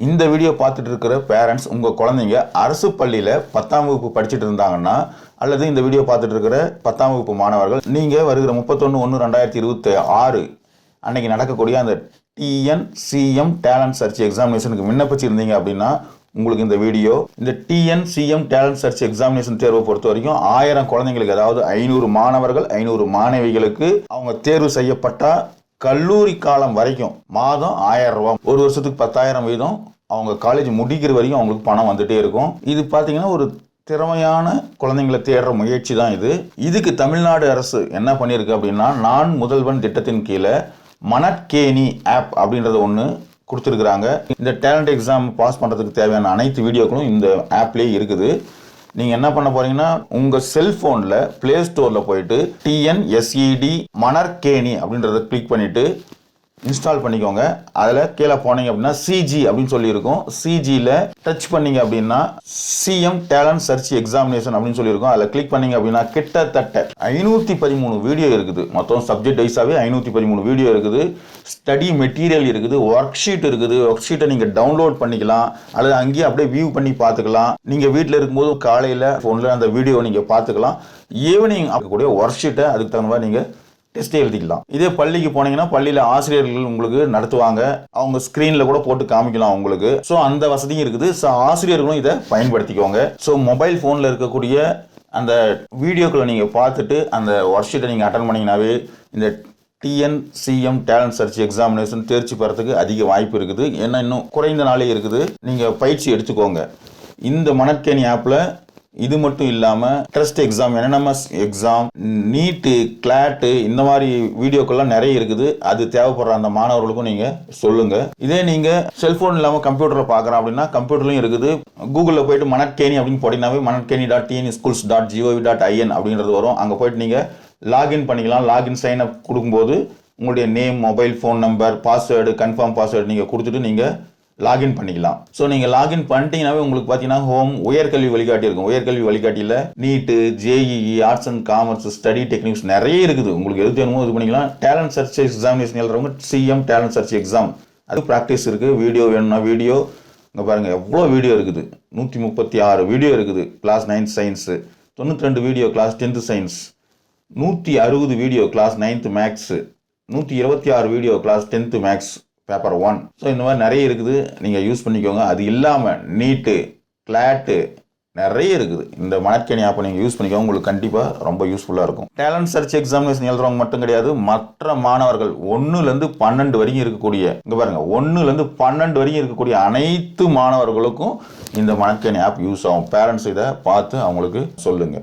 இந்த வீடியோ பார்த்துட்டு இருக்கிற பேரண்ட்ஸ் உங்கள் குழந்தைங்க அரசு பள்ளியில் பத்தாம் வகுப்பு படிச்சுட்டு இருந்தாங்கன்னா அல்லது இந்த வீடியோ பார்த்துட்டு இருக்கிற பத்தாம் வகுப்பு மாணவர்கள் நீங்கள் வருகிற முப்பத்தொன்று ஒன்று ரெண்டாயிரத்தி இருபத்தி ஆறு அன்னைக்கு நடக்கக்கூடிய அந்த டிஎன் சிஎம் டேலண்ட் சர்ச் எக்ஸாமினேஷனுக்கு விண்ணப்பிச்சிருந்தீங்க அப்படின்னா உங்களுக்கு இந்த வீடியோ இந்த TN CM talent search examination தேர்வை பொறுத்த வரைக்கும் ஆயிரம் குழந்தைங்களுக்கு அதாவது ஐநூறு மாணவர்கள் ஐநூறு மாணவிகளுக்கு அவங்க தேர்வு செய்யப்பட்டால் கல்லூரி காலம் வரைக்கும் மாதம் ஆயிரம் ரூபா. ஒரு வருஷத்துக்கு பத்தாயிரம் வீதம் அவங்க காலேஜ் முடிக்கிற வரைக்கும் அவங்களுக்கு பணம் வந்துட்டே இருக்கும். இது பார்த்தீங்கன்னா ஒரு திறமையான குழந்தைங்களை தேடுற முயற்சி தான் இது. இதுக்கு தமிழ்நாடு அரசு என்ன பண்ணியிருக்கு அப்படின்னா நான் முதல்வன் திட்டத்தின் கீழே மணற்கேணி ஆப் அப்படின்றது ஒன்று கொடுத்துருக்குறாங்க. இந்த டேலண்ட் எக்ஸாம் பாஸ் பண்ணுறதுக்கு தேவையான அனைத்து வீடியோக்களும் இந்த ஆப்லேயே இருக்குது. நீங்கள் என்ன பண்ண போறீங்கன்னா உங்கள் செல்ஃபோனில் ப்ளே ஸ்டோரில் போயிட்டு டிஎன்எஸ்இடி மணர்கேணி அப்படின்றத கிளிக் பண்ணிவிட்டு இன்ஸ்டால் பண்ணிக்கோங்க. அதில் கீழே போனீங்க அப்படின்னா சிஜி அப்படின்னு சொல்லியிருக்கும். சிஜியில் டச் பண்ணீங்க அப்படின்னா சிஎம் டேலண்ட் சர்ச் எக்ஸாமினேஷன் அப்படின்னு சொல்லியிருக்கோம். அதில் கிளிக் பண்ணீங்க அப்படின்னா கிட்டத்தட்ட ஐநூற்றி பதிமூணு வீடியோ இருக்குது. மொத்தம் சப்ஜெக்ட் வைஸாகவே ஐநூற்றி பதிமூணு வீடியோ இருக்குது. ஸ்டடி மெட்டீரியல் இருக்குது. ஒர்க் ஷீட் இருக்குது. ஒர்க் ஷீட்டை நீங்கள் டவுன்லோட் பண்ணிக்கலாம். அல்லது அங்கேயே அப்படியே வியூ பண்ணி பார்த்துக்கலாம். நீங்கள் வீட்டில் இருக்கும்போது காலையில் ஃபோனில் அந்த வீடியோ நீங்கள் பார்த்துக்கலாம். ஈவினிங் கூடிய ஒர்க் ஷீட்டை அதுக்கு தகுந்த மாதிரி நீங்கள் டெஸ்ட்டே எழுதிக்கலாம். இதே பள்ளிக்கு போனீங்கன்னா பள்ளியில் ஆசிரியர்கள் உங்களுக்கு நடத்துவாங்க. அவங்க ஸ்க்ரீனில் கூட போட்டு காமிக்கலாம் உங்களுக்கு. ஸோ அந்த வசதியும் இருக்குது. ஸோ ஆசிரியர்களும் இதை பயன்படுத்திக்கோங்க. ஸோ மொபைல் ஃபோனில் இருக்கக்கூடிய அந்த வீடியோக்களை நீங்கள் பார்த்துட்டு அந்த ஒர்க் ஷீட்டை நீங்கள் அட்டன் பண்ணிங்கனாவே இந்த TN CM talent search examination தேர்ச்சி பெறத்துக்கு அதிக வாய்ப்பு இருக்குது. ஏன்னா இன்னும் குறைந்த நாளே இருக்குது. நீங்கள் பயிற்சி எடுத்துக்கோங்க. இந்த மணற்கேணி ஆப்பில் இது மட்டும் இல்லாமல் trust exam NNMS exam NEET CLAT இந்த மாதிரி வீடியோக்கள்லாம் நிறைய இருக்குது. அது தேவைப்படுற அந்த மாணவர்களுக்கும் நீங்கள் சொல்லுங்கள் இதே நீங்கள் செல்ஃபோன் இல்லாமல் கம்ப்யூட்டரில் பார்க்குறோம் அப்படின்னா கம்ப்யூட்டர்லையும் இருக்குது. கூகுளில் போயிட்டு மணற்கேணி அப்படின்னு போட்டிங்கனாவே Manarkeni dot TN schools dot GOV dot IN அப்படின்றது வரும். அங்கே போயிட்டு நீங்கள் லாகின் பண்ணிக்கலாம். லாகின் சைன் அப் கொடுக்கும்போது உங்களுடைய name mobile phone number password confirm password நீங்கள் கொடுத்துட்டு நீங்கள் லாகின் பண்ணிக்கலாம். ஸோ நீங்கள் லாகின் பண்ணிட்டீங்கன்னாவே உங்களுக்கு பார்த்தீங்கன்னா ஹோம் உயர்கல்வி வழிகாட்டி இருக்கும். உயர்கல்வி வழிகாட்டியில் NEET JEE arts and commerce study techniques நிறைய இருக்குது. உங்களுக்கு எது வேணுமோ இது பண்ணிக்கலாம். டேலண்ட் சர்ச் எக்ஸாமினேஷன் எழுதுறவங்க சிஎம் டேலண்ட் சர்ச் எக்ஸாம் அது ப்ராக்டிஸ் இருக்குது வீடியோ வேணும்னா வீடியோ இங்கே பாருங்கள் எவ்வளோ வீடியோ இருக்குது? நூற்றி முப்பத்தி ஆறு வீடியோ இருக்குது. கிளாஸ் நைன்த் சயின்ஸு தொண்ணூற்றி ரெண்டு வீடியோ கிளாஸ் டென்த்து சயின்ஸ் நூற்றி அறுபது வீடியோ கிளாஸ் நைன்த்து மேக்ஸு நூற்றி இருபத்தி ஆறு video class tenth maths paper one so இந்த மாதிரி நிறைய இருக்குது. நீங்கள் யூஸ் பண்ணிக்கோங்க. அது இல்லாமல் நீட்டு கிளாட்டு நிறைய இருக்குது. இந்த மணற்கேணி ஆப்பை நீங்கள் யூஸ் பண்ணிக்கோங்க. உங்களுக்கு கண்டிப்பாக ரொம்ப யூஸ்ஃபுல்லாக இருக்கும். டேலண்ட் சர்ச் எக்ஸாமினேஷன் எழுதுறவங்க மட்டும் கிடையாது. மற்ற மாணவர்கள் ஒன்றுலேருந்து பன்னெண்டு வரைக்கும் இருக்கக்கூடிய இங்கே பாருங்கள் ஒன்றுலேருந்து பன்னெண்டு வரைக்கும் இருக்கக்கூடிய அனைத்து மாணவர்களுக்கும் இந்த மணற்கேணி ஆப் யூஸ் ஆகும். பேரண்ட்ஸ் இதை பார்த்து அவங்களுக்கு சொல்லுங்கள்